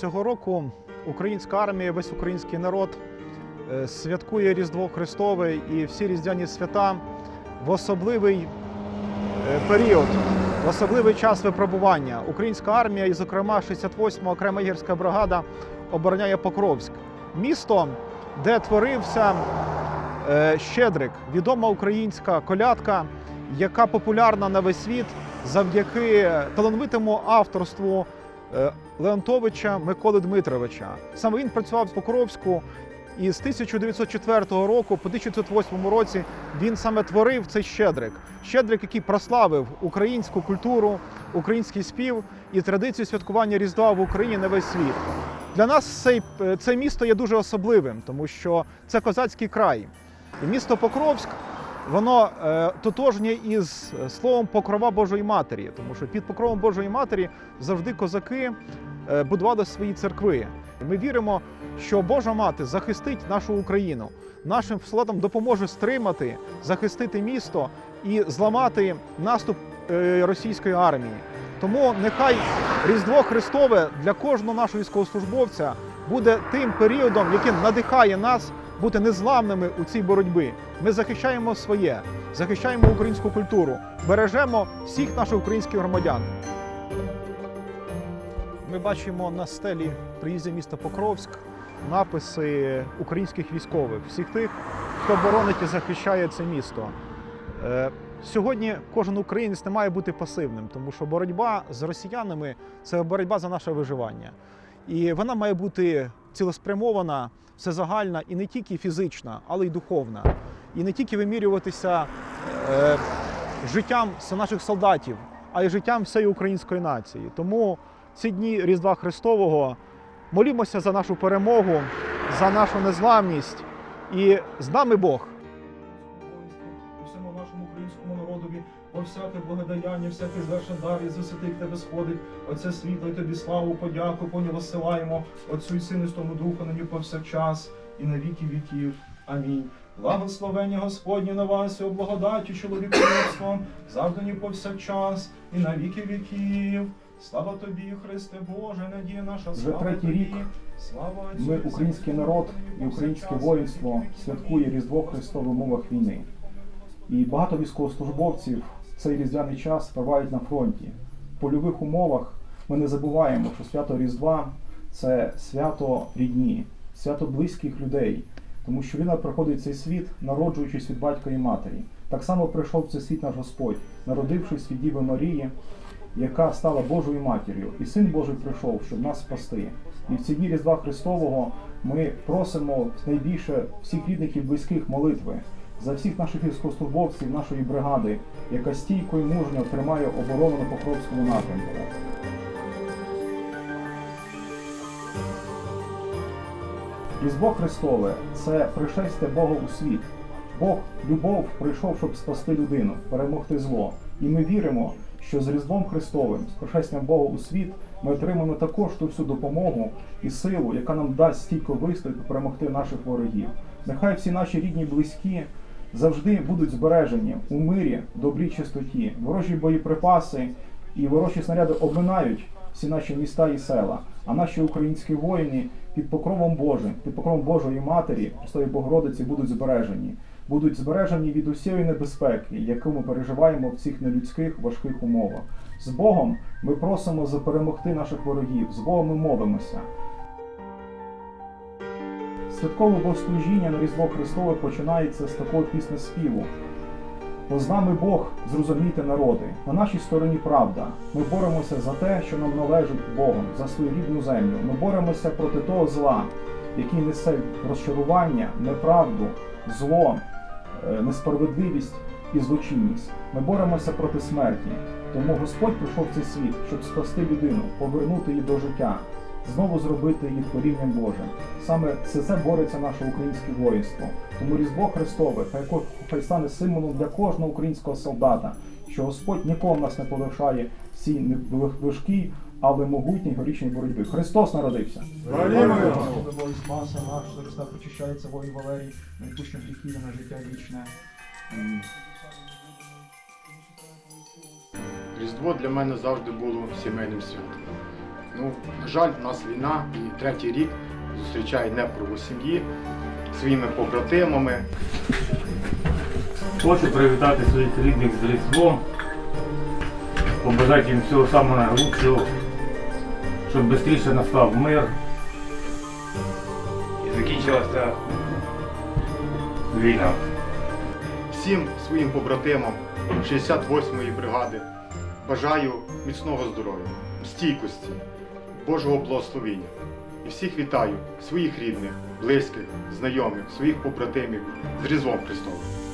Цього року українська армія, весь український народ е, святкує Різдво Христове і всі різдвяні свята в особливий е, період, в особливий час випробування. Українська армія, і, зокрема, 68-ма окрема гірська бригада, обороняє Покровськ, місто, де творився е, Щедрик, відома українська колядка, яка популярна на весь світ завдяки талановитому авторству Леонтовича Миколи Дмитровича. Саме він працював в Покровську. І з 1904 року по 1908 році він саме творив цей щедрик. Щедрик, який прославив українську культуру, український спів і традицію святкування Різдва в Україні на весь світ. Для нас цей, е, це місто є дуже особливим, тому що це козацький край. І місто Покровськ воно е, тотожнє із е, словом покрова Божої Матері, тому що під покровом Божої Матері завжди козаки е, будували свої церкви. Ми віримо, що Божа мати захистить нашу Україну, нашим солдатам допоможе стримати, захистити місто і зламати наступ е, російської армії. Тому нехай Різдво Христове для кожного нашого військовослужбовця буде тим періодом, який надихає нас бути незламними у цій боротьбі. Ми захищаємо своє, захищаємо українську культуру, бережемо всіх наших українських громадян. Ми бачимо на стелі приїзді міста Покровськ написи українських військових, всіх тих, хто боронить і захищає це місто. Е, Сьогодні кожен українець не має бути пасивним, тому що боротьба з росіянами це боротьба за наше виживання. І вона має бути цілеспрямована, всезагальна і не тільки фізична, але й духовна. І не тільки вимірюватися е, життям наших солдатів, а й життям всієї української нації. Тому ці дні Різдва Христового молімося за нашу перемогу, за нашу незламність. І з нами Бог. Во всяке благодаяння, всякий звершен дар і з святих тебе сходить. Оце світло і тобі славу, подяку, Понівасилаємо Отцю і Сину, і Святому Духу, нині повсякчас, і на віки віків. Амінь. Благословення Господнє на вас, і о благодаті чоловіком, завжди ні повсякчас, і на віки віків. Слава тобі, Христе Боже, надія наша, Вже третій тобі. рік Слава Ми, український народ і українське воїнство святкує. Різдво Христове в умовах війни. І багато військовослужбовців цей різдвяний час тривають на фронті. В польових умовах ми не забуваємо, що свято Різдва це свято рідні, свято близьких людей, тому що він приходить в цей світ, народжуючись від батька і матері. Так само прийшов в цей світ наш Господь, народившись від Діви Марії, яка стала Божою матір'ю, і Син Божий прийшов, щоб нас спасти. І в ці дні Різдва Христового ми просимо найбільше всіх рідних і близьких молитви за всіх наших військовослужбовців нашої бригади, яка стійко і мужньо тримає оборону на Покровському напрямку. Різдво Христове це пришестя Бога у світ. Бог, любов, прийшов, щоб спасти людину, перемогти зло. І ми віримо, що з Різдвом Христовим, з пришестям Бога у світ, ми отримаємо також ту всю допомогу і силу, яка нам дасть стійко вистояти перемогти наших ворогів. Нехай всі наші рідні близькі завжди будуть збережені у мирі, добрій чистоті. Ворожі боєприпаси і ворожі снаряди обминають всі наші міста і села. А наші українські воїни під покровом Божим, під покровом Божої Матері, Престої Богородиці, будуть збережені. Будуть збережені від усієї небезпеки, яку ми переживаємо в цих нелюдських важких умовах. З Богом ми просимо за перемогти наших ворогів. З Богом ми молимося. Святкове богослужіння на Різдво Христове починається з такого пісні співу. Бо з нами Бог, зрозумійте народи, на нашій стороні правда. Ми боремося за те, що нам належить Богом, за свою рідну землю. Ми боремося проти того зла, який несе розчарування, неправду, зло, е, несправедливість і злочинність. Ми боремося проти смерті. Тому Господь прийшов в цей світ, щоб спасти людину, повернути її до життя, знову зробити її творінням Божим. Саме це, це бореться наше українське воїнство. Тому Різдво Христове, хай стане символом для кожного українського солдата, що Господь нікого нас не полишає в цій не- важкій, але могутній горічній боротьбі. Христос народився. Тобою спаса наш, Христа причащається воїн Валерій, на відпущення гріхів на життя вічне. Амінь. Різдво для мене завжди було сімейним святом. Ну, на жаль, у нас війна і третій рік зустрічає не в кругу сім'ї своїми побратимами. Хочу привітати своїх рідних з Різдвом, побажати їм всього самого найкращого, щоб швидше настав мир і закінчилася війна. Всім своїм побратимам 68-ї бригади бажаю міцного здоров'я, стійкості, Божого благословення. І всіх вітаю, своїх рідних, близьких, знайомих, своїх побратимів з Різдвом Христовим.